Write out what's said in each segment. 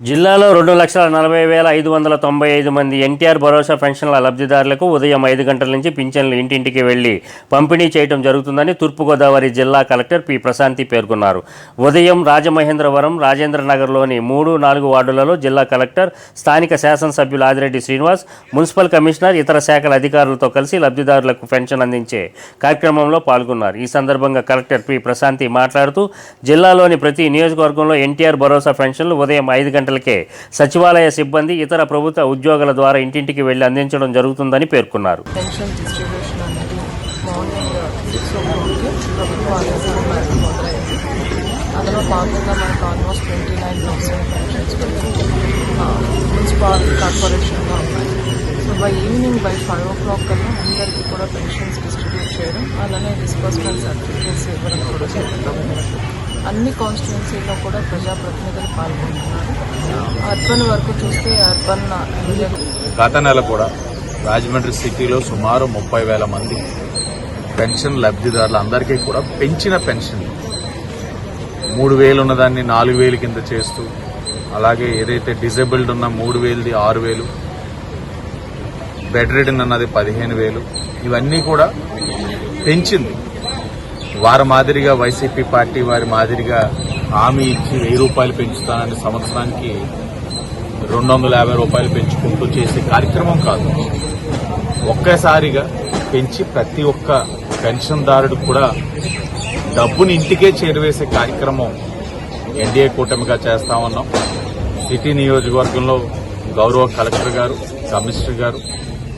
జిల్లాలో రెండు లక్షల నలభై వేల ఐదు వందల తొంభై ఐదు మంది ఎన్టీఆర్ భరోసా పెన్షన్ల లబ్ధిదారులకు ఉదయం ఐదు గంటల నుంచి పింఛన్లు ఇంటింటికి వెళ్ళి పంపిణీ చేయడం జరుగుతుందని తూర్పుగోదావరి జిల్లా కలెక్టర్ పి. ప్రశాంతి పేర్కొన్నారు. ఉదయం రాజమహేంద్రవరం రాజేంద్రనగర్లోని మూడు నాలుగు వార్డులలో జిల్లా కలెక్టర్ స్థానిక శాసనసభ్యులు ఆదిరెడ్డి శ్రీనివాస్ మున్సిపల్ కమిషనర్ ఇతర శాఖల అధికారులతో కలిసి లబ్ధిదారులకు పెన్షన్ అందించే కార్యక్రమంలో పాల్గొన్నారు. ఈ సందర్భంగా కలెక్టర్ పి. ప్రశాంతి మాట్లాడుతూ జిల్లాలోని ప్రతి నియోజకవర్గంలో ఎన్టీఆర్ భరోసా పెన్షన్లు ఉదయం ఐదు గంటలకే సచివాలయ సిబ్బంది ఇతర ప్రభుత్వ ఉద్యోగుల ద్వారా ఇంటింటికి వెళ్ళి అందించడం జరుగుతుందని పేర్కొన్నారు. అందులో భాగంగా మనకు almost twenty nine thousand pensions ఉన్నాయి. So by evening by five o'clock కల్లా అందరికీ కూడా పెన్షన్స్ డిస్ట్రిబ్యూట్ చేయడం అలానే డిస్బర్స్మెంట్ సర్టిఫికేట్స్ ఇవ్వడం కూడా జరుగుతుంది. అన్ని కాన్స్టిట్యున్సీలో కూడా ప్రజాప్రతినిధులు పాల్గొంటున్నారు. అర్బన్ వరకు చూస్తే అర్బన్ గత నెల కూడా రాజమండ్రి సిటీలో సుమారు ముప్పై వేల మంది పెన్షన్ లబ్ధిదారులందరికీ కూడా పెంచిన పెన్షన్. మూడు వేలు ఉన్నదాన్ని నాలుగు వేలు కింద చేస్తూ అలాగే ఏదైతే డిజేబుల్డ్ ఉన్న మూడు వేలది ఆరు వేలు బెడ్ రిడన్ అన్నది పదిహేను వేలు ఇవన్నీ కూడా పెంచింది. వారి మాదిరిగా వైసీపీ పార్టీ వారి మాదిరిగా హామీ ఇచ్చి వెయ్యి రూపాయలు పెంచుతానని సంవత్సరానికి రెండు వందల యాభై రూపాయలు పెంచుకుంటూ చేసే కార్యక్రమం కాదు. ఒక్కసారిగా పెంచి ప్రతి ఒక్క పెన్షన్దారుడు కూడా డబ్బుని ఇంటికే చేరువేసే కార్యక్రమం ఎన్డీఏ కూటమిగా చేస్తా ఉన్నాం సిటీ నియోజకవర్గంలో గౌరవ కలెక్టర్ గారు కమిషనర్ గారు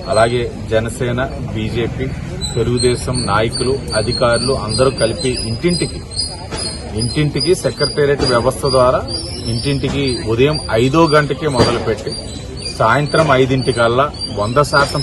అలాగే జనసేన బీజేపీ తెలుగుదేశం నాయకులు అధికారులు అందరూ కలిపి ఇంటింటికి ఇంటింటికి సెక్రటేరియట్ వ్యవస్థ ద్వారా ఇంటింటికి ఉదయం ఐదో గంటకే మొదలుపెట్టి సాయంత్రం ఐదింటికల్లా వంద శాతం